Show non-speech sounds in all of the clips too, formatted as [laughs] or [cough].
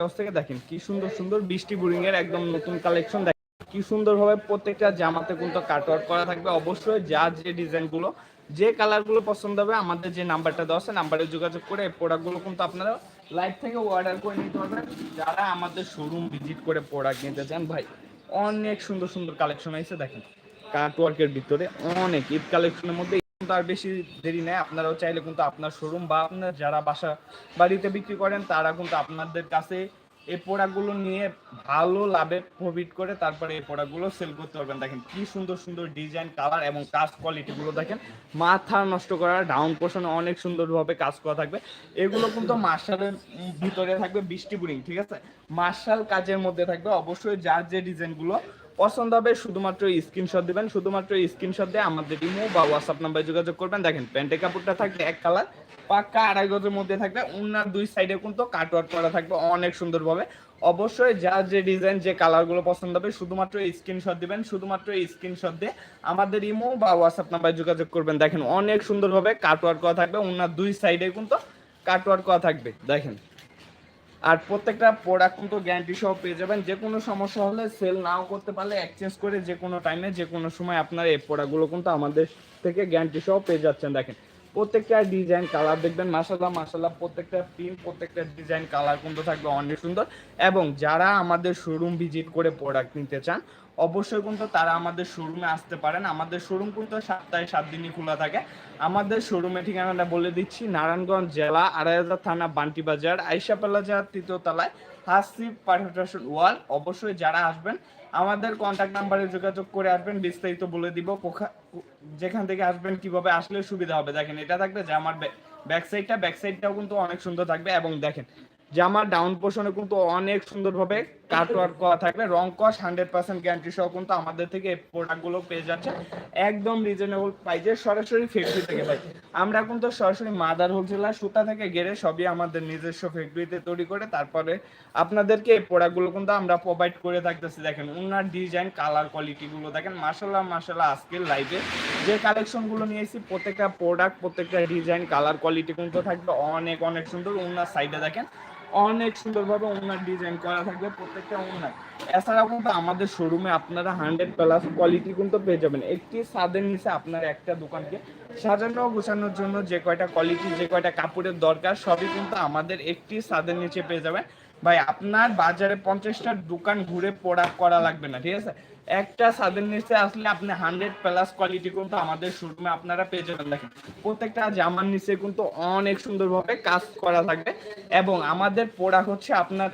House থেকে দেখেন, কি সুন্দর সুন্দর বৃষ্টি বুরিং এর একদম নতুন কালেকশন দেখেন। কি সুন্দর ভাবে প্রত্যেকটা জামাতে কিন্তু কাটওয়ার্ক করা থাকবে। অবশ্যই যা যে ডিজাইনগুলো, যে কালারগুলো পছন্দ হবে, আমাদের যে নাম্বারটা দেওয়া আছে নাম্বারে যোগাযোগ করে এই প্রোডাক্টগুলো কিন্তু আপনারা লাইভ থেকে অর্ডার করে নিতে পারবেন। যারা আমাদের শোরুম ভিজিট করে প্রোডাক্ট নিতে চান, ভাই, অনেক সুন্দর সুন্দর কালেকশন আছে, দেখেন। কাটওয়ার্কের ভিতরে অনেক ঈদ কালেকশনের মধ্যে কিন্তু আর বেশি দেরি নেই। আপনারাও চাইলে কিন্তু আপনার শোরুম বা আপনার যারা বাসা বাড়িতে বিক্রি করেন, তারা কিন্তু আপনাদের কাছে এই প্রোডাক্টগুলো নিয়ে ভালো লাভে প্রফিট করে তারপরে এই প্রোডাক্টগুলো সেল করতে পারবেন। দেখেন কি সুন্দর সুন্দর ডিজাইন কালার এবং কাজ কোয়ালিটিগুলো দেখেন। মাথা নষ্ট করা ডাউন পোর্শনে অনেক সুন্দরভাবে কাজ করা থাকবে। এগুলো কিন্তু মার্শালের ভিতরে থাকবে বৃষ্টি বুরিং ঠিক আছে? মার্শাল কাজের মধ্যে থাকবে। অবশ্যই যার যে ডিজাইনগুলো পছন্দ হবে, শুধুমাত্র স্ক্রিনশট দিবেন, শুধুমাত্র স্ক্রিনশট দিয়ে আমাদের ইমো বা হোয়াটসঅ্যাপ নাম্বারে যোগাযোগ করবেন। দেখেন, প্যান্টের কাপড়টা থাকবে এক কালার পাক্কা আড়াই গজের মধ্যে থাকবে, উনার দুই সাইডে কিন্তু কাটওয়ার্ক করা থাকবে অনেক সুন্দরভাবে। অবশ্যই যার যে ডিজাইন যে কালারগুলো পছন্দ হবে, শুধুমাত্র স্ক্রিনশট দিবেন, শুধুমাত্র স্ক্রিনশট দিয়ে আমাদের ইমো বা হোয়াটসঅ্যাপ নাম্বারে যোগাযোগ করবেন। দেখেন, অনেক সুন্দরভাবে কাটওয়ার্ক করা থাকবে, উনার দুই সাইডে কিন্তু কাটওয়ার্ক করা থাকবে। দেখেন আর প্রত্যেকটা প্রোডাক্ট কিন্তু গ্যারান্টি সহ পেয়ে যাবেন। যে কোনো সমস্যা হলে সেল নাও করতে পারলে এক্সচেঞ্জ করে যে কোনো টাইমে যে কোনো সময় আপনার এই প্রোডাক্টগুলো কিন্তু আমাদের থেকে গ্যারান্টি সহ পেয়ে যাচ্ছেন। দেখেন প্রত্যেকটা ডিজাইন কালার দেখবেন মাসাল্লাহ মাসাল্লাহ প্রত্যেকটা প্রিন্ট প্রত্যেকটা ডিজাইন কালার কিন্তু থাকবে অনেক সুন্দর। এবং যারা আমাদের শোরুম ভিজিট করে প্রোডাক্ট নিতে চান, অবশ্যই কিন্তু তারা আমাদের শোরুমে আসতে পারেন। আমাদের শোরুম কিন্তু সপ্তাহে সাত দিনই খোলা থাকে। আমাদের শোরুমের ঠিকানাটা বলে দিচ্ছি, নারায়ণগঞ্জ জেলা, আড়াইহাজার থানা, বান্টি বাজার, আইসা তৃতীয় তলায় হাসিব পারফেকশন ওয়াল। অবশ্যই যারা আসবেন আমাদের কন্টাক্ট নাম্বারে যোগাযোগ করে আসবেন, বিস্তারিত বলে দিব যেখান থেকে আসবেন, কীভাবে আসলে সুবিধা হবে। দেখেন, এটা থাকবে যে আমার ব্যাক সাইডটা ব্যাক সাইডটাও কিন্তু অনেক সুন্দর থাকবে এবং দেখেন জামার ডাউন পোর্শনে কিন্তু অনেক সুন্দরভাবে কাটওয়ার্ক করা থাকবে, রং কস হান্ড্রেড পার্সেন্ট গ্যারান্টি সহ কিন্তু আমাদের থেকে এই প্রোডাক্টগুলো পেয়ে যাচ্ছে। একদম রিজনেবল প্রাইজে সরাসরি ফ্যাক্টরি থেকে ভাই। আমরা কিন্তু সরাসরি মাদার হোলসেলার সুতা থেকে গেড়ে সবই আমাদের নিজস্ব ফ্যাক্টরিতে তৈরি করে তারপরে আপনাদেরকে এই প্রোডাক্টগুলো কিন্তু আমরা প্রোভাইড করে থাকতেছি। দেখেন ওনার ডিজাইন কালার কোয়ালিটিগুলো দেখেন মাসাল্লাহ মাসাল্লাহ আজকের লাইভে যে কালেকশনগুলো নিয়েছি প্রত্যেকটা প্রোডাক্ট প্রত্যেকটা ডিজাইন কালার কোয়ালিটি কিন্তু থাকবে অনেক অনেক সুন্দর। ওনার সাইডে দেখেন অনেক সুন্দরভাবে ওনার ডিজাইন করা থাকবে প্রত্যেকটা ওনার এছাড়াও কিন্তু আমাদের শোরুমে আপনারা হান্ড্রেড প্লাস কোয়ালিটি কিন্তু পেয়ে যাবেন। একটি ছাদের নিচে আপনার একটা দোকানকে সাজানো গোছানোর জন্য যে কয়টা কোয়ালিটি যে কয়টা কাপড়ের দরকার, সবই কিন্তু আমাদের একটি ছাদের নিচে পেয়ে যাবেন। ভাই, আপনার বাজারে পঞ্চাশটা দোকান ঘুরে পড়া করা লাগবে না, ঠিক আছে? একটা ছাদের নিচে আসলে আপনি হান্ড্রেড প্লাস কোয়ালিটি কিন্তু আমাদের শোরুমে আপনারা পেয়ে যাবেন। দেখেন, প্রত্যেকটা জামার নিচে কিন্তু অনেক সুন্দরভাবে কাজ করা থাকবে এবং আমাদের প্রোডাক্ট হচ্ছে আপনার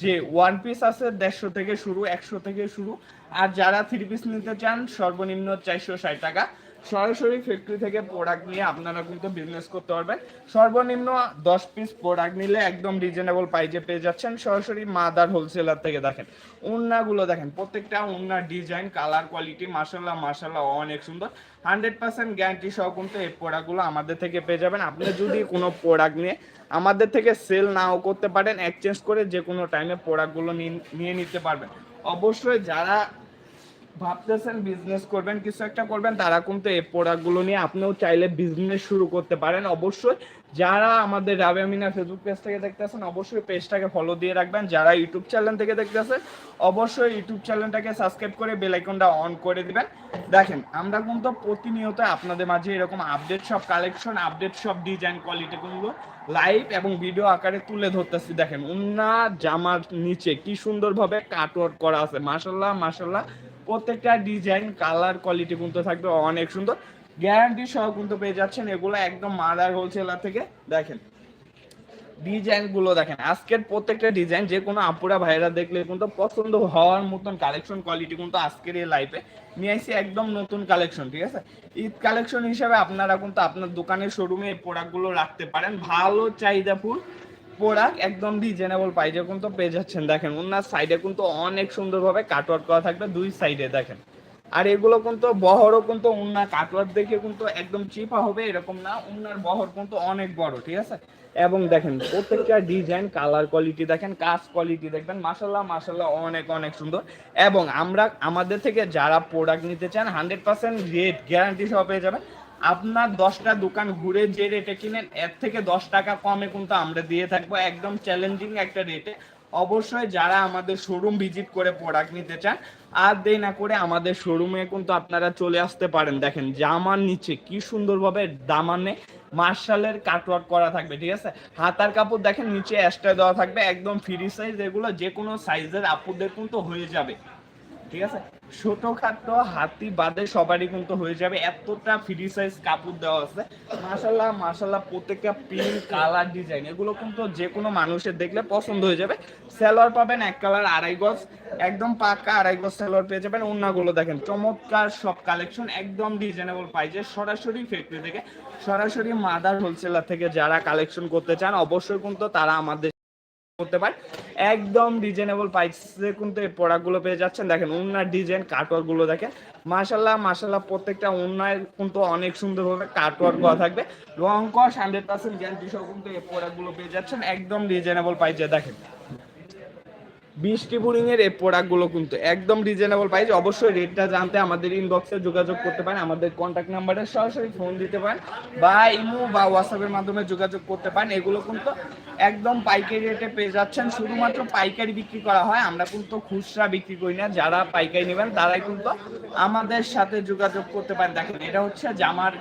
যে ওয়ান পিস আছে দেড়শো থেকে শুরু, একশো থেকে শুরু। আর যারা থ্রি পিস নিতে চান, সর্বনিম্ন চারশো ষাট টাকা। সরাসরি ফ্যাক্টরি থেকে প্রোডাক্ট নিয়ে আপনারা কিন্তু বিজনেস করতে পারবেন। সর্বনিম্ন দশ পিস প্রোডাক্ট নিলে একদম রিজনেবল প্রাইজে পেয়ে যাচ্ছেন। সরাসরি মাদার হোলসেলার থেকে দেখেন। উন্নাগুলো দেখেন, প্রত্যেকটা উন্নার ডিজাইন কালার কোয়ালিটি মাসাল্লাহ মাসাল্লাহ অনেক সুন্দর। হান্ড্রেড পার্সেন্ট গ্যারান্টি সহ কিন্তু এই প্রোডাক্টগুলো আমাদের থেকে পেয়ে যাবেন। আপনি যদি কোনো প্রোডাক্ট নিয়ে আমাদের থেকে সেল নাও করতে পারেন এক্সচেঞ্জ করে যে কোনো টাইমে প্রোডাক্টগুলো নিয়ে নিতে পারবেন। অবশ্যই যারা ভাবতেছেন বিজনেস করবেন, কিছু একটা করবেন, তারা কিন্তু এই প্রোডাক্টগুলো নিয়ে আপনিও চাইলে বিজনেস শুরু করতে পারেন। অবশ্যই যারা আমাদের রাবিয়া মিনা ফেসবুক পেজ থেকে দেখতেছেন, অবশ্যই পেজটাকে ফলো দিয়ে রাখবেন। যারা ইউটিউব চ্যানেল থেকে দেখতেছেন, অবশ্যই ইউটিউব চ্যানেলটাকে সাবস্ক্রাইব করে বেল আইকনটা অন করে দিবেন। দেখেন, আমরা কিন্তু প্রতিনিয়ত আপনাদের মাঝে এরকম আপডেট সব কালেকশন আপডেট সব ডিজাইন কোয়ালিটিগুলো লাইভ এবং ভিডিও আকারে তুলে ধরতেছি, দেখেন, উন্না জামার নিচে কি সুন্দরভাবে কাটওয়ার্ক করা আছে। মাসাল্লাহ মাসাল্লাহ প্রত্যেকটা ডিজাইন কালার কোয়ালিটি কিন্তু থাকবে অনেক সুন্দর। গ্যারান্টি সহ কিন্তু পেয়ে যাচ্ছেন এগুলো একদম মাদার হোলসেলার থেকে। দেখেন ডিজাইনগুলো দেখেন, আজকের প্রত্যেকটা ডিজাইন যে কোনো আপুরা ভাইরা দেখলে কিন্তু পছন্দ হওয়ার মতন কালেকশন কোয়ালিটি কিন্তু আজকের এই লাইফে নিয়ে আসি একদম নতুন কালেকশন ঠিক আছে? ঈদ কালেকশন হিসাবে আপনারা কিন্তু আপনার দোকানের শোরুমে এই প্রোডাক্টগুলো রাখতে পারেন। ভালো চাহিদাপুর প্রোডাক্ট একদম রিজনেবল প্রাইজে কিন্তু পেয়ে যাচ্ছেন। দেখেন, ওনার সাইডে কিন্তু অনেক সুন্দরভাবে কাটওয়ার্ক করা থাকবে, দুই সাইডে দেখেন। আর এগুলো কিন্তু বহরও কিন্তু উন্না কাটওয়ার্ক দেখে কিন্তু একদম চিপা হবে, এরকম না। উন্নার বহর কিন্তু অনেক বড়, ঠিক আছে? এবং দেখেন, প্রত্যেকটা ডিজাইন কালার কোয়ালিটি দেখেন, কাজ কোয়ালিটি দেখবেন মাসাল্লাহ মাসাল্লাহ অনেক অনেক সুন্দর। এবং আমরা, আমাদের থেকে যারা প্রোডাক্ট নিতে চান হান্ড্রেড পার্সেন্ট রেট গ্যারান্টি সহ পেয়ে যাবেন। আপনার দশটা দোকান ঘুরে যে রেটে কিনেন, এর থেকে দশ টাকা কমে কিন্তু আমরা দিয়ে থাকব। একদম চ্যালেঞ্জিং একটা রেটে অবশ্যই যারা আমাদের শোরুম ভিজিট করে প্রোডাক্ট নিতে চান, আর দেরি না করে আমাদের শোরুমে কিন্তু আপনারা চলে আসতে পারেন। দেখেন জামার নিচে কি সুন্দরভাবে দামানে মার্শালের কাটওয়ার্ক করা থাকবে, ঠিক আছে? হাতার কাপড় দেখেন, নিচে এক্সট্রা দেওয়া থাকবে, একদম ফ্রি সাইজ এগুলো যে কোনো সাইজের আপুদের কিন্তু হয়ে যাবে। ঠিক আছে? ছোটখাটো হাতি বাদে সবারই কিন্তু হয়ে যাবে। এতটা ফ্রি সাইজ কাপড় দেওয়া আছে। মাশাল্লাহ মাশাল্লাহ প্রত্যেকটা প্রিন্ট কালার ডিজাইন এগুলো কিন্তু যে কোনো মানুষের দেখলে পছন্দ হয়ে যাবে। সেলর পাবেন এক কালার আড়াই গজ। একদম পাকা আড়াই গজ সেলর পেয়ে যাবেন। অন্যগুলো দেখেন, চমৎকার সব কালেকশন একদম রিজনেবল প্রাইজে সরাসরি ফ্যাক্টরি থেকে, সরাসরি মাদার হোলসেলার থেকে যারা কালেকশন করতে চান, অবশ্যই কিন্তু তারা আমাদের করতে পারে। একদম রিজনেবল প্রাইসে কিন্তু এই প্রোডাক্টগুলো পেয়ে যাচ্ছেন। দেখেন ওনার ডিজাইন কাটওয়ার্কগুলো দেখেন। মাশাল্লাহ মাশাল্লাহ প্রত্যেকটা ওনার কিন্তু অনেক সুন্দরভাবে কাটওয়ার্ক করা থাকবে। রং কস হান্ড্রেড পার্সেন্ট গ্যারান্টি সহ কিন্তু এই প্রোডাক্টগুলো পেয়ে যাচ্ছেন। একদম রিজনেবল প্রাইসে দেখেন। বৃষ্টি বোরিং এর এই প্রোডাক্টগুলো কিন্তু একদম রিজনেবল প্রাইস অবশ্যই রেটটা জানতে আমাদের ইনবক্সে যোগাযোগ করতে পারেন, আমাদের কন্ট্যাক্ট নাম্বারে সরাসরি ফোন দিতে পারেন বা ইমো বা হোয়াটসঅ্যাপের মাধ্যমে যোগাযোগ করতে পারেন। এগুলো কিন্তু একদম পাইকারি রেটে পেয়ে যাচ্ছেন। শুধুমাত্র পাইকারি বিক্রি করা হয়, আমরা কিন্তু খুচরা বিক্রি করি না। যারা পাইকারি নেবেন, তারাই কিন্তু আমাদের সাথে যোগাযোগ করতে পারেন। দেখেন, এটা হচ্ছে জামার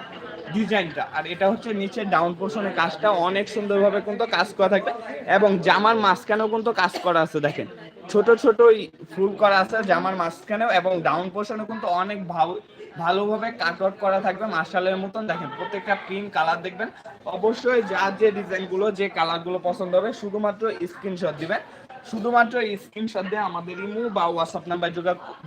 ডিজাইনটা। আর এটা হচ্ছে নিচে ডাউন পোর্শনের কাজটা অনেক সুন্দরভাবে কিন্তু কাজ করা থাকবে। এবং জামার মাঝখানেও কিন্তু কাজ করা আছে, দেখেন। ছোট ছোট ফুল করা আছে জামার মাঝখানেও এবং ডাউন পোর্শনে কিন্তু অনেক ভালো ভালোভাবে কাটওয়ার্ক করা থাকবে মার্শালের মতন। দেখেন, প্রত্যেকটা প্রিন্ট কালার দেখবেন। অবশ্যই যার যে ডিজাইনগুলো যে কালারগুলো পছন্দ হবে, শুধুমাত্র স্ক্রিনশট দিবেন। শুধুমাত্র স্ক্রিনশট দিয়ে আমাদের ইমো বা হোয়াটসঅ্যাপ নাম্বার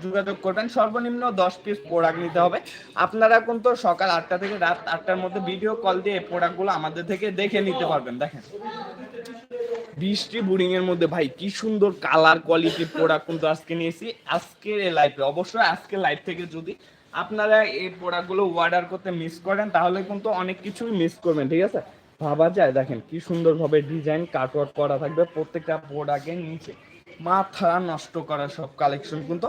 যোগাযোগ করবেন। সর্বনিম্ন দশ পিস প্রোডাক্ট নিতে হবে। আপনারা কিন্তু সকাল আটটা থেকে রাত আটটার মধ্যে ভিডিও কল দিয়ে প্রোডাক্টগুলো আমাদের থেকে দেখে নিতে পারবেন। দেখেন। বৃষ্টি বোরিং এর মধ্যে ভাই, কি সুন্দর কালার কোয়ালিটি প্রোডাক্ট কিন্তু আজকে নিয়েছি। আজকের এই লাইভে অবশ্যই আজকের লাইভ থেকে যদি আপনারা এই প্রোডাক্টগুলো অর্ডার করতে মিস করেন, তাহলে কিন্তু অনেক কিছুই মিস করবেন, ঠিক আছে? ভাবা যায়। দেখেন কি সুন্দরভাবে ডিজাইন কাটওয়ার্ক করা থাকবে প্রত্যেকটা প্রোডাক্টের নিচে। মাথা নষ্ট করা সব কালেকশন কিন্তু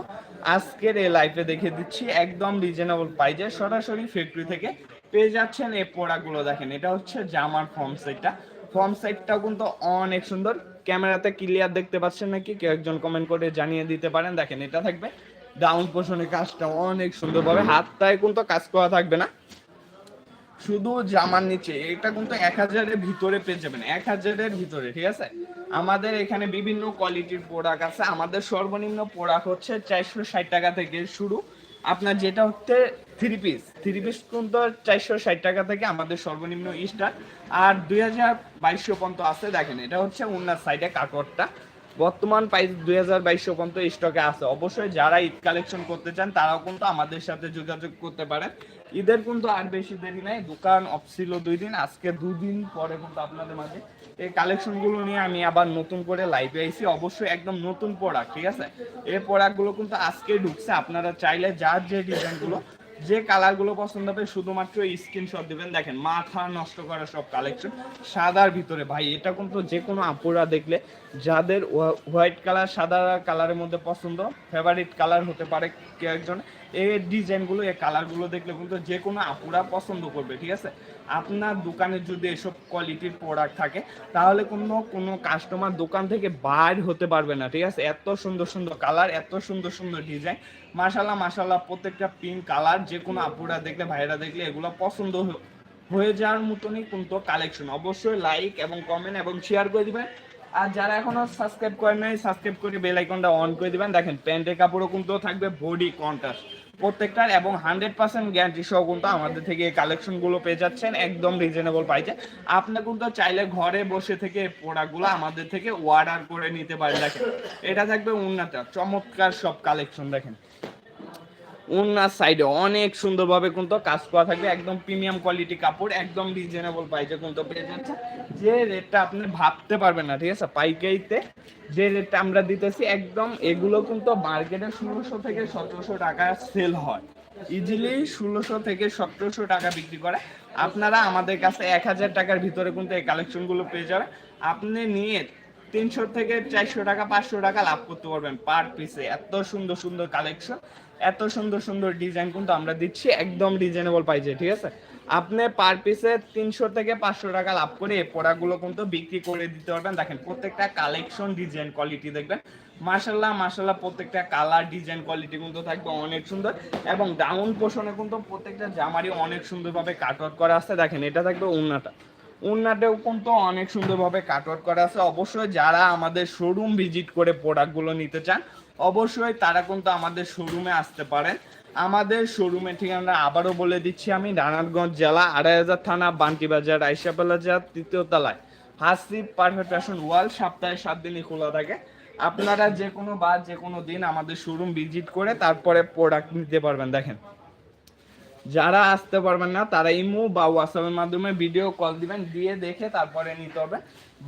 আজকের এই লাইফে দেখে দিচ্ছি, একদম রিজনেবল প্রাইজে সরাসরি ফ্যাক্টরি থেকে পেয়ে যাচ্ছেন এই প্রোডাক্টগুলো দেখেন, এটা হচ্ছে জামার ফর্ম সেটটা ফর্ম সাইডটাও কিন্তু অনেক সুন্দর। ক্যামেরাতে ক্লিয়ার দেখতে পাচ্ছেন নাকি? কেউ একজন কমেন্ট করে জানিয়ে দিতে পারেন। দেখেন, এটা থাকবে ডাউন পোর্শনের কাজটা অনেক সুন্দরভাবে। হাতটায় কিন্তু কাজ করা থাকবে না। শুধু জামার নিচে, এটা কিন্তু এক হাজারের ভিতরে পেয়ে যাবেন, এক হাজারের ভিতরে, ঠিক আছে? আমাদের এখানে বিভিন্ন কোয়ালিটির প্রোডাক্ট আছে, আমাদের সর্বনিম্ন প্রোডাক্ট হচ্ছে চারশো ষাট টাকা থেকে শুরু। আপনার যেটা হচ্ছে থ্রি পিস থ্রি পিস কিন্তু চারশো ষাট টাকা থেকে আমাদের সর্বনিম্ন স্টার্ট আর দুই হাজার বাইশশো পর্যন্ত আছে, দেখেন, এটা হচ্ছে উন্নার সাইডে কাকড়টা বর্তমান প্রাইস দুই হাজার বাইশশো পর্যন্ত স্টকে আছে। অবশ্যই যারা ঈদ কালেকশন করতে চান, তারাও কিন্তু আমাদের সাথে যোগাযোগ করতে পারেন। ঈদের কিন্তু আর বেশি দেরি নাই, দোকান অফ ছিল দুই দিন, আজকে দুদিন পরে কিন্তু আপনাদের মাঝে। এই কালেকশনগুলো নিয়ে আমি আবার নতুন করে লাইভে আইছি, অবশ্যই একদম নতুন প্রোডাক্ট ঠিক আছে? এই প্রোডাক্টগুলো কিন্তু আজকে ঢুকছে, আপনারা চাইলে যার যে ডিজাইনগুলো যে কালারগুলো পছন্দ হবে, শুধুমাত্র স্ক্রিনশট দিবেন। দেখেন, মাথা নষ্ট করা সব কালেকশন সাদার ভিতরে, ভাই, এটা কিন্তু যে কোনো আপুরা দেখলে, যাদের হোয়াইট কালার সাদা কালারের মধ্যে পছন্দ ফেভারিট কালার হতে পারে কে একজন। এই ডিজাইনগুলো, এই কালারগুলো দেখলে কিন্তু যে কোনো আপুরা পছন্দ করবে, ঠিক আছে? আপনার দোকানে যদি এসব কোয়ালিটির প্রোডাক্ট থাকে, তাহলে কোনো কোনো কাস্টমার দোকান থেকে বাইর হতে পারবে না, ঠিক আছে? এত সুন্দর সুন্দর কালার এত সুন্দর সুন্দর ডিজাইন মাশাল্লাহ মাশাল্লাহ প্রত্যেকটা পিঙ্ক কালার যে কোনো আপুরা দেখলে ভাইরা দেখলে এগুলো পছন্দ হয়ে যাওয়ার মতনই কিন্তু কালেকশন অবশ্যই লাইক এবং কমেন্ট এবং শেয়ার করে দিবেন। আর যারা এখনও সাবস্ক্রাইব করেন নাই সাবস্ক্রাইব করে বেল আইকনটা অন করে দিবেন। দেখেন, প্যান্টের কাপড়ও কিন্তু থাকবে বডি কন্ট্রাস্ট প্রত্যেকটার এবং হান্ড্রেড পার্সেন্ট গ্যারান্টি সহ কিন্তু আমাদের থেকে এই কালেকশনগুলো পেয়ে যাচ্ছেন, একদম রিজনেবল প্রাইসে আপনি কিন্তু চাইলে ঘরে বসে থেকে প্রোডাক্টগুলো আমাদের থেকে অর্ডার করে নিতে পারেন। দেখেন, এটা থাকবে উন্নতা, চমৎকার সব কালেকশন দেখেন। ওনার সাইডে অনেক সুন্দরভাবে কিন্তু কাজ করা থাকবে। একদম প্রিমিয়াম কোয়ালিটি কাপড়, একদম রিজনেবল প্রাইসে কিন্তু পেয়ে যাচ্ছে যে রেটটা আপনি ভাবতে পারবেন না, ঠিক আছে? পাইকারিতে যে রেটটা আমরা দিতেছি, একদম এগুলো কিন্তু মার্কেটে ষোলোশো থেকে সতেরোশো টাকা সেল হয়। ইজিলি ষোলোশো থেকে সতেরোশো টাকা বিক্রি করে। আপনারা আমাদের কাছে এক হাজার টাকার ভিতরে কিন্তু এই কালেকশনগুলো পেয়ে যাবেন। আপনি নিয়ে তিনশো থেকে চারশো টাকা, পাঁচশো টাকা লাভ করতে পারবেন পার পিসে এত সুন্দর সুন্দর কালেকশন এত সুন্দর সুন্দর ডিজাইন কিন্তু আমরা দিচ্ছি, একদম রিজনেবল পাইছে ঠিক আছে? আপনি পার পিসে তিনশো থেকে পাঁচশো টাকা লাভ করে এই প্রোডাক্টগুলো কিন্তু বিক্রি করে দিতে পারবেন। দেখেন, প্রত্যেকটা কালেকশন ডিজাইন কোয়ালিটি দেখবেন। মার্শাল্লাহ মার্শাল্লাহ প্রত্যেকটা কালার ডিজাইন কোয়ালিটি কিন্তু থাকবে অনেক সুন্দর এবং ডাউন পোষণে কিন্তু প্রত্যেকটা জামারই অনেক সুন্দরভাবে কাটওয়ার্ক করা আছে। দেখেন, এটা থাকবে উন্নাটা উন্নাটাও কিন্তু অনেক সুন্দরভাবে কাটওয়ার্ক করা আছে। অবশ্যই যারা আমাদের শোরুম ভিজিট করে প্রোডাক্টগুলো নিতে চান, অবশ্যই তারা কিন্তু আমাদের শোরুমে আসতে পারেন। আমাদের শোরুমে ঠিক আমরা আবারও বলে দিচ্ছি আমি রানারগঞ্জ জেলা আড়াই হাজার থানা বান্টি বাজার আইসাপালাজার তৃতীয় তলায়। হাসিব পারফেক্ট ফ্যাশন ওয়াল, সপ্তাহে সাত দিনই খোলা থাকে। আপনারা যে কোনো বা যে কোনো দিন আমাদের শোরুম ভিজিট করে তারপরে প্রোডাক্ট নিতে পারবেন। দেখেন যারা আসতে পারবেন না, তারা ইমো বা হোয়াটসঅ্যাপের মাধ্যমে ভিডিও কল দিবেন, দিয়ে দেখে তারপরে নিতে হবে।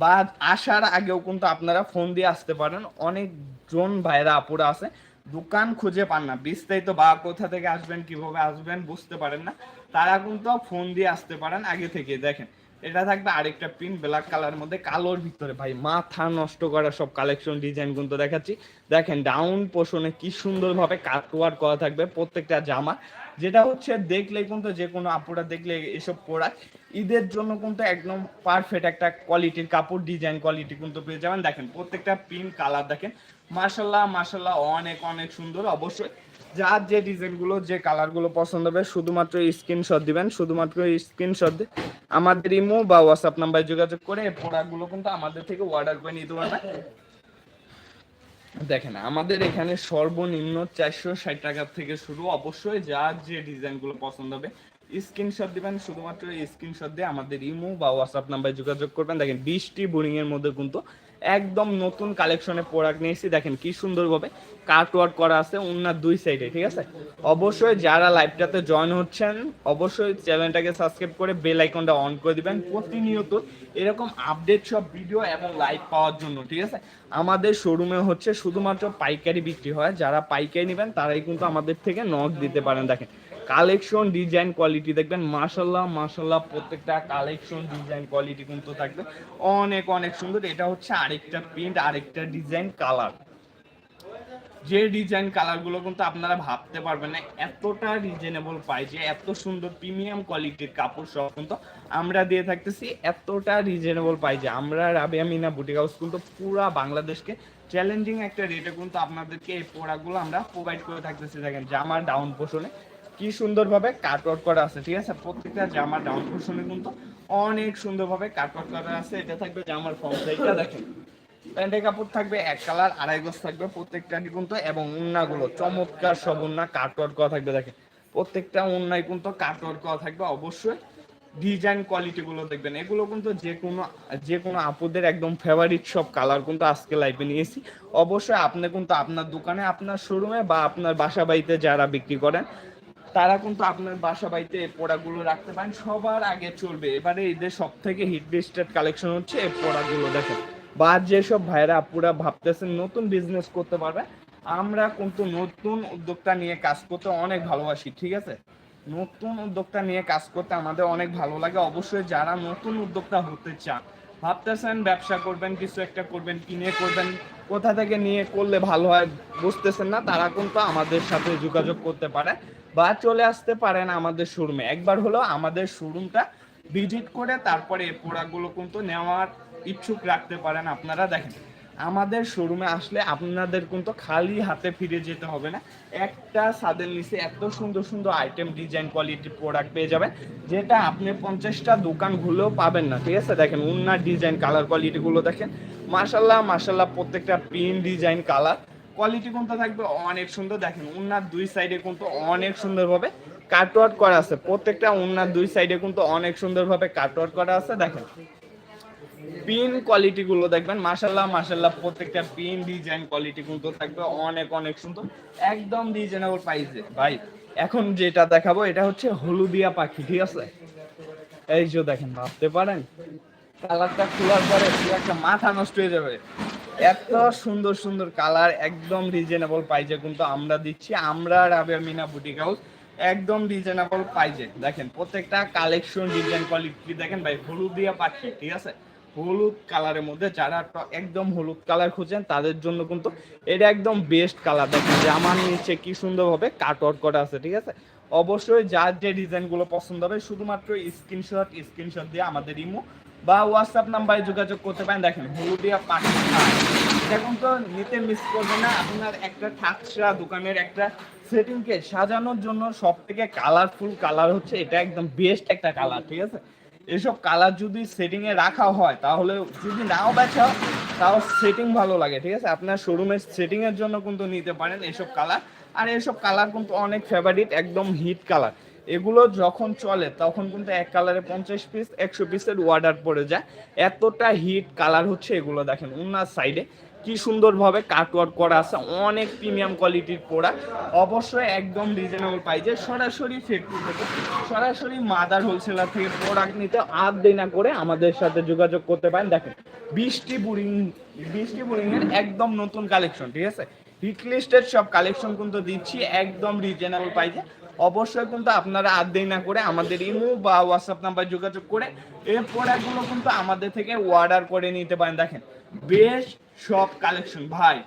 বা আসার আগেও কিন্তু আপনারা ফোন দিয়ে আসতে পারেন। অনেকজন ভাইরা আপুরা আছে, দোকান খুঁজে পান না। বিস্তারিত বা কোথা থেকে আসবেন, কীভাবে আসবেন বুঝতে পারেন না। তারা কিন্তু ফোন দিয়ে আসতে পারেন আগে থেকে। দেখেন এটা থাকবে আরেকটা পিন ব্ল্যাক কালার মধ্যে কালোর ভিতরে। ভাই, মাথা নষ্ট করা সব কালেকশন ডিজাইন কিন্তু দেখাচ্ছি। দেখেন ডাউন পোষণে কি সুন্দরভাবে কাটওয়ার করা থাকবে প্রত্যেকটা জামা। যেটা হচ্ছে, দেখলে কিন্তু যে কোনো আপুরা দেখলে এসব প্রোডাক্ট ঈদের জন্য কিন্তু একদম পারফেক্ট একটা কোয়ালিটির কাপড় ডিজাইন কোয়ালিটি কিন্তু পেয়ে যাবেন। দেখেন, প্রত্যেকটা পিন কালার দেখেন। মার্শাল্লাহ মার্শাল্লাহ অনেক অনেক সুন্দর। অবশ্যই যার যে ডিজাইনগুলো, যে কালারগুলো পছন্দ হবে, শুধুমাত্র স্ক্রিনশট দিবেন। শুধুমাত্র স্ক্রিনশট আমাদের ইমো বা হোয়াটসঅ্যাপ নাম্বারে যোগাযোগ করে প্রোডাক্টগুলো কিন্তু আমাদের থেকে অর্ডার করে নিতে পারবেন। দেখেন, আমাদের এখানে সর্বনিম্ন চারশো ষাট টাকা থেকে শুরু। অবশ্যই যার যে ডিজাইনগুলো পছন্দ হবে স্ক্রিনশট দিবেন, শুধুমাত্র স্ক্রিনশট দিয়ে আমাদের ইমো বা হোয়াটসঅ্যাপ নাম্বারে যোগাযোগ করবেন। দেখেন বিশটি বোরিং এর মধ্যে কিন্তু একদম নতুন কালেকশনে প্রোডাক্ট নিয়েছি দেখেন, কি সুন্দরভাবে কাট ওয়ার্ক করা আছে ওনার দুই সাইডে ঠিক আছে? অবশ্যই যারা লাইভটাতে জয়েন হচ্ছেন, অবশ্যই চ্যানেলটাকে সাবস্ক্রাইব করে বেল আইকনটা অন করে দিবেন প্রতিনিয়ত এরকম আপডেট সব ভিডিও এবং লাইভ পাওয়ার জন্য, ঠিক আছে? আমাদের শোরুমে হচ্ছে শুধুমাত্র পাইকারি বিক্রি হয়। যারা পাইকারি নেবেন, তারাই কিন্তু আমাদের থেকে নক দিতে পারেন। দেখেন কালেকশন ডিজাইন কোয়ালিটি দেখবেন মাশাল্লাহ মাশাল্লাহ প্রত্যেকটা কালেকশন ডিজাইন কোয়ালিটি কিন্তু থাকবে। অনেক অনেক সুন্দর। এটা হচ্ছে আরেকটা প্রিন্ট আরেকটা ডিজাইন কালার যে ডিজাইন কালারগুলো কিন্তু আপনারা ভাবতে পারবেন না, এতটা রিজনেবল প্রাইসে এত সুন্দর প্রিমিয়াম কোয়ালিটির কাপড় সব কিন্তু আমরা দিয়ে থাকতেছি, এতটা রিজনেবল প্রাইসে আমরা রাবিয়া মিনা বুটিক হাউস কিন্তু পুরা বাংলাদেশকে চ্যালেঞ্জিং একটা রেটে কিন্তু আপনাদেরকে এই প্রোডাক্টগুলো আমরা প্রোভাইড করে থাকতেছি, দেখেন জামার ডাউন পোষণে কি সুন্দরভাবে কাটওয়ার্ক করা আছে ঠিক আছে? প্রত্যেকটা জামা ডাউন পোর্শনে কিন্তু অনেক সুন্দরভাবে কাটওয়ার্ক করা আছে। এটা থাকবে জামার ফ্রন্ট সাইডটা [laughs] দেখেন। প্যান্টের কাপড় থাকবে এক কালার আড়াই গজ থাকবে প্রত্যেকটা কিন্তু এবং উন্নাগুলো চমৎকার সব উন্না কাটওয়ার্ক করা থাকবে দেখেন। প্রত্যেকটা উন্নায় কিন্তু কাটওয়ার্ক করা থাকবে অবশ্যই। ডিজাইন কোয়ালিটি গুলো দেখবেন। এগুলো কিন্তু যে কোনো যে কোনো আপুদের একদম ফেভারিট সব কালার কিন্তু আজকে লাইভে নিয়েছি। অবশ্যই আপনি কিন্তু আপনার দোকানে আপনার শোরুমে বা আপনার বাসা বাড়িতে যারা বিক্রি করেন তারা কিন্তু আপনার বাসা বাড়িতে প্রোডাক্টগুলো রাখতে পারেন। সবার আগে চলবে। এবারে এদের সব থেকে হিট লিস্টেড কালেকশন হচ্ছে এই প্রোডাক্টগুলো দেখেন। বা যেসব ভাইরা আপুরা ভাবতেছেন নতুন বিজনেস করতে পারবে, আমরা কিন্তু নতুন উদ্যোক্তা নিয়ে কাজ করতে অনেক ভালোবাসি, ঠিক আছে? নতুন উদ্যোক্তা নিয়ে কাজ করতে আমাদের অনেক ভালো লাগে। অবশ্যই যারা নতুন উদ্যোক্তা হতে চান, ভাবতেছেন ব্যবসা করবেন, কিছু একটা করবেন, কিনে করবেন, কোথা থেকে নিয়ে করলে ভালো হয় বুঝতেছেন না, তারা কিন্তু আমাদের সাথে যোগাযোগ করতে পারে। বা চলে আসতে পারেন আমাদের শোরুমে। একবার হলো আমাদের শোরুমটা ভিজিট করে তারপরে এই প্রোডাক্টগুলো কিন্তু নেওয়ার ইচ্ছুক রাখতে পারেন আপনারা। দেখেন, আমাদের শোরুমে আসলে আপনাদের কিন্তু খালি হাতে ফিরে যেতে হবে না। একটা ছাদের নিচে এত সুন্দর সুন্দর আইটেম ডিজাইন কোয়ালিটির প্রোডাক্ট পেয়ে যাবেন, যেটা আপনি পঞ্চাশটা দোকান ঘুরলেও পাবেন না। ঠিক আছে? দেখেন, উন্নার ডিজাইন কালার কোয়ালিটিগুলো দেখেন। মার্শাল্লাহ মার্শাল্লাহ প্রত্যেকটা পিন ডিজাইন কালার কোয়ালিটি কিন্তু থাকবে অনেক সুন্দর। দেখেন, উন্নার দুই সাইডে কিন্তু অনেক সুন্দরভাবে কাটওয়ার্ক করা আছে। প্রত্যেকটা উন্নার দুই সাইডে কিন্তু অনেক সুন্দরভাবে কাটওয়ার্ক করা আছে। দেখেন পিন কোয়ালিটি গুলো দেখবেন। মাশাল্লাহ মাশাল্লাহ প্রত্যেকটা পিন ডিজাইন কোয়ালিটি কিন্তু থাকবে অনেক অনেক সুন্দর। একদম রিজনেবল প্রাইসে ভাই, এখন যেটা দেখাবো, এটা হচ্ছে হলুদিয়া পাখি, ঠিক আছে? এই যে দেখেন, ভাবতে পারেন? কালারটা খোলার পরে একটা মাথা নষ্ট হয়ে যাবে। এত সুন্দর সুন্দর কালার, একদম রিজনেবল প্রাইজে কিন্তু আমরা দিচ্ছি। আমরা রাবিয়া মিনা বুটিক হাউস একদম রিজনেবল পাইজে। দেখেন, প্রত্যেকটা কালেকশন ডিজাইন কোয়ালিটি দেখেন ভাই হলুদিয়া পাচ্ছে, ঠিক আছে? হলুদ কালারের মধ্যে যারা একদম হলুদ কালার খুঁজেন, তাদের জন্য কিন্তু এটা একদম বেস্ট কালার দেখেন, জামার নিচে কি সুন্দরভাবে কাট আউট করা আছে, ঠিক আছে? অবশ্যই যার যে ডিজাইনগুলো পছন্দ হবে, শুধুমাত্র স্ক্রিনশট স্ক্রিনশট দিয়ে আমাদের ইমো বা হোয়াটসঅ্যাপ নাম্বারে যোগাযোগ করতে পারেন। দেখেন, হলুদিয়া পাখি এখন তো, নিতে মিস করবে না। আপনার একটা ঠাকসা দোকানের একটা সেটিংকে সাজানোর জন্য সব থেকে কালারফুল কালার হচ্ছে এটা একদম বেস্ট একটা কালার ঠিক আছে? এসব কালার যদি সেটিংয়ে রাখা হয়, তাহলে যদি নাও বেচা, তাও সেটিং ভালো লাগে, ঠিক আছে? আপনার শোরুমের সেটিংয়ের জন্য কিন্তু নিতে পারেন এসব কালার আর এসব কালার কিন্তু অনেক ফেভারিট একদম হিট কালার এগুলো যখন চলে, তখন কিন্তু এক কালারে পঞ্চাশ পিস একশো পিসের অর্ডার পড়ে যায়। এতটা হিট কালার হচ্ছে এগুলো দেখেন উনার সাইডে কি সুন্দরভাবে কাটওয়ার্ক করা আছে, অনেক প্রিমিয়াম কোয়ালিটির প্রোডাক্ট অবশ্যই একদম রিজনেবল প্রাইজে সরাসরি ফ্যাক্টরি থেকে, সরাসরি মাদার হোলসেলার থেকে প্রোডাক্ট নিতে আর দেরি না করে আমাদের সাথে যোগাযোগ করতে পারেন। দেখেন, বৃষ্টি বুরিং বৃষ্টি বুরিং এর একদম নতুন কালেকশন ঠিক আছে? হিট লিস্টেড সব কালেকশন কিন্তু দিচ্ছি, একদম রিজনেবল প্রাইজে অবশ্যই কিন্তু আপনারা আর না করে আমাদের ইমো বা হোয়াটসঅ্যাপ নাম্বার যোগাযোগ করে এই প্রোডাক্টগুলো কিন্তু আমাদের থেকে অর্ডার করে নিতে পারেন। দেখেন, বেশ সব কালেকশন ভাই।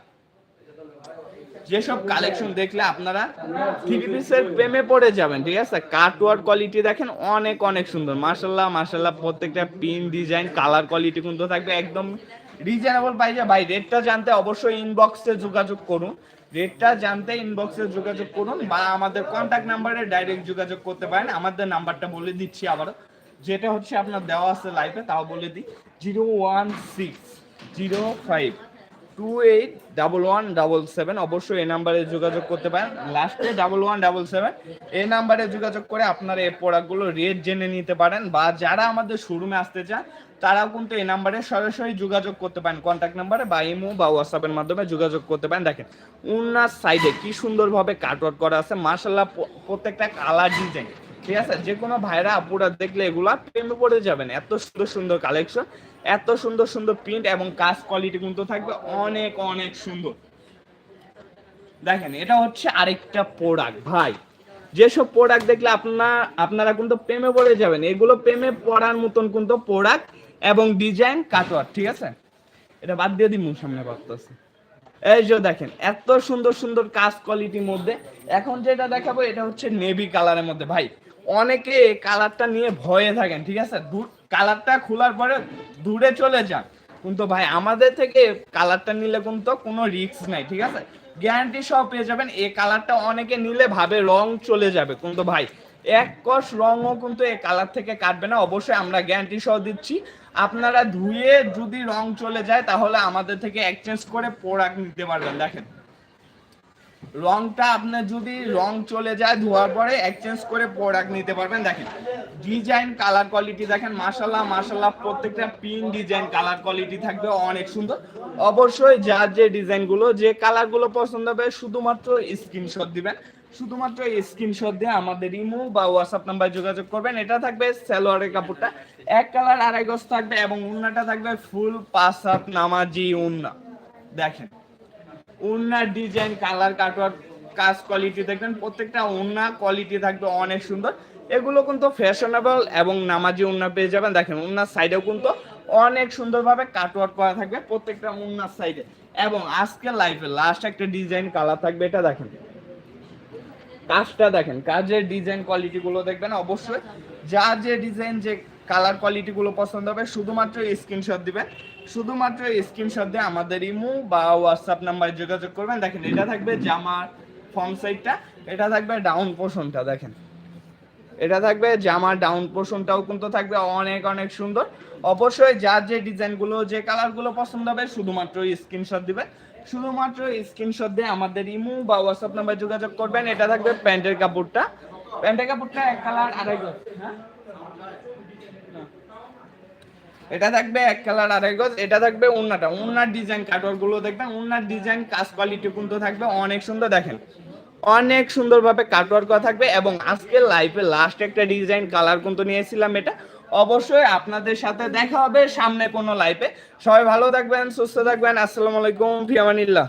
যেসব কালেকশন দেখলে আপনারা থ্রি পিসের প্রেমে পড়ে যাবেন, ঠিক আছে? কাটওয়ার কোয়ালিটি দেখেন অনেক অনেক সুন্দর। মার্শাল্লাহ মার্শাল্লাহ প্রত্যেকটা পিন ডিজাইন কালার কোয়ালিটি কিন্তু থাকবে একদম রিজনেবল প্রাইসে ভাই রেটটা জানতে অবশ্যই ইনবক্সে যোগাযোগ করুন। রেটটা জানতে ইনবক্সে যোগাযোগ করুন বা আমাদের কন্ট্যাক্ট নাম্বারে ডাইরেক্ট যোগাযোগ করতে পারেন। আমাদের নাম্বারটা বলে দিচ্ছি আবারও। যেটা হচ্ছে আপনার দেওয়া আছে লাইফে তাও বলে দিই। Zero one six zero five two eight double one double seven অবশ্যই এই নাম্বারে যোগাযোগ করতে পারেন। লাস্টে ডাবল ওয়ান ডাবল সেভেন এই নাম্বারে যোগাযোগ করে আপনারা এই প্রোডাক্টগুলো রেট জেনে নিতে পারেন বা যারা আমাদের শোরুমে আসতে চান, তারাও কিন্তু এই নাম্বারে সরাসরি যোগাযোগ করতে পারেন। কন্ট্যাক্ট নাম্বারে বা ইমো বা হোয়াটসঅ্যাপের মাধ্যমে যোগাযোগ করতে পারেন। দেখেন উন্নার সাইডে কি সুন্দরভাবে কাটওয়ার্ক করা আছে। মার্শাল্লাহ প্রত্যেকটা কালার ডিজাইন ঠিক আছে? যে কোনো ভাইরা, আপুরা দেখলে এগুলা প্রেমে পড়ে যাবেন। এত সুন্দর সুন্দর কালেকশন এত সুন্দর সুন্দর প্রিন্ট এবং কাজ কোয়ালিটি কিন্তু থাকবে অনেক অনেক সুন্দর। দেখেন, এটা হচ্ছে আরেকটা প্রোডাক্ট ভাই, যেসব প্রোডাক্ট দেখলে আপনার, আপনারা কিন্তু প্রেমে পড়ে যাবেন। এগুলো প্রেমে পড়ার মতন কিন্তু প্রোডাক্ট এবং ডিজাইন কাটওয়ার ঠিক আছে? এটা বাদ দিয়ে দিন সামনে পারতেছে এই যে দেখেন, এত সুন্দর সুন্দর কাজ কোয়ালিটির মধ্যে। এখন যেটা দেখাবো, এটা হচ্ছে নেভি কালারের মধ্যে। ভাই অনেকে কালারটা নিয়ে ভয়ে থাকেন, ঠিক আছে? কালারটা খোলার পরে দূরে চলে যান। কিন্তু ভাই, আমাদের থেকে কালারটা নিলে কিন্তু কোনো রিস্ক নাই, ঠিক আছে? গ্যারান্টি সহ পেয়ে যাবেন, এই কালারটা অনেকে নিলে ভাবে রং চলে যাবে। কিন্তু ভাই, এক কষ রঙও কিন্তু এই কালার থেকে কাটবে না। অবশ্যই আমরা গ্যারান্টি সহ দিচ্ছি। আপনারা ধুয়ে যদি রং চলে যায়, তাহলে আমাদের থেকে এক্সচেঞ্জ করে প্রোডাক্ট নিতে পারবেন, দেখেন। রংটা আপনার যদি রং চলে যায় ধোয়ার পরে এক্সচেঞ্জ করে প্রোডাক্ট নিতে পারবেন। দেখেন ডিজাইন কালার কোয়ালিটি দেখেন মাশাল্লাহ মাশাল্লাহ প্রত্যেকটা পিন ডিজাইন কালার কোয়ালিটি থাকবে, অনেক সুন্দর। অবশ্যই যার যে ডিজাইনগুলো যে কালারগুলো পছন্দ হবে, শুধুমাত্র স্ক্রিনশট দিবেন। শুধুমাত্র স্ক্রিনশট দিয়ে আমাদের ইমো বা হোয়াটসঅ্যাপ নাম্বার যোগাযোগ করবেন। এটা থাকবে সালোয়ারের কাপড়টা। এক কালার আড়াই গজ থাকবে এবং উন্নাটা থাকবে ফুল পাঁচ হাত নামাজি উন্না দেখেন উন্নার ডিজাইন কালার কাটওয়ার্ক কাজ কোয়ালিটি দেখবেন, প্রত্যেকটা উন্না কোয়ালিটি থাকবে অনেক সুন্দর। এগুলো কিন্তু ফ্যাশনেবল এবং নামাজি উন্না পেয়ে যাবেন। দেখেন উন্নার সাইডেও কিন্তু অনেক সুন্দরভাবে কাটওয়ার্ক করা থাকবে প্রত্যেকটা উন্নার সাইডে এবং আজকে লাইফে লাস্ট একটা ডিজাইন কালার থাকবে, এটা দেখেন। কাজটা দেখেন, কাজের ডিজাইন কোয়ালিটিগুলো দেখবেন অবশ্যই। যা যে ডিজাইন যে কালার কোয়ালিটি গুলো পছন্দ হবে, শুধুমাত্র স্ক্রিনশট দিবেন। শুধুমাত্র স্ক্রিনশট দিয়ে আমাদের ইমো বা হোয়াটসঅ্যাপ নাম্বারে যোগাযোগ করবেন। দেখেন, এটা থাকবে জামার ফর্ম সাইডটা এটা থাকবে ডাউন পোর্শনটা দেখেন। এটা থাকবে জামার ডাউন পোর্শনটাও কিন্তু থাকবে অনেক অনেক সুন্দর। অবশ্যই যার যে ডিজাইনগুলো যে কালারগুলো পছন্দ হবে, শুধুমাত্র স্ক্রিনশট দিবেন। শুধুমাত্র স্ক্রিনশট দিয়ে আমাদের ইমো বা হোয়াটসঅ্যাপ নাম্বার যোগাযোগ করবেন। এটা থাকবে প্যান্টের কাপড়টা। প্যান্টের কাপড়টা এক কালার গজ হ্যাঁ? এটা থাকবে এক কালার আড়াই গজ, এটা থাকবে উন্নাটা। উন্নার ডিজাইন কাটওয়ারগুলো দেখবেন, উন্নার ডিজাইন কাজ কোয়ালিটি কিন্তু থাকবে, অনেক সুন্দর দেখেন। অনেক সুন্দরভাবে কাটওয়ার করা থাকবে এবং আজকে লাইফে লাস্ট একটা ডিজাইন কালার কিন্তু নিয়েছিলাম এটা। অবশ্যই আপনাদের সাথে দেখা হবে সামনে কোনো লাইফে সবাই ভালো থাকবেন, সুস্থ থাকবেন। আসসালামু আলাইকুম, ফিয়ামানিল্লাহ।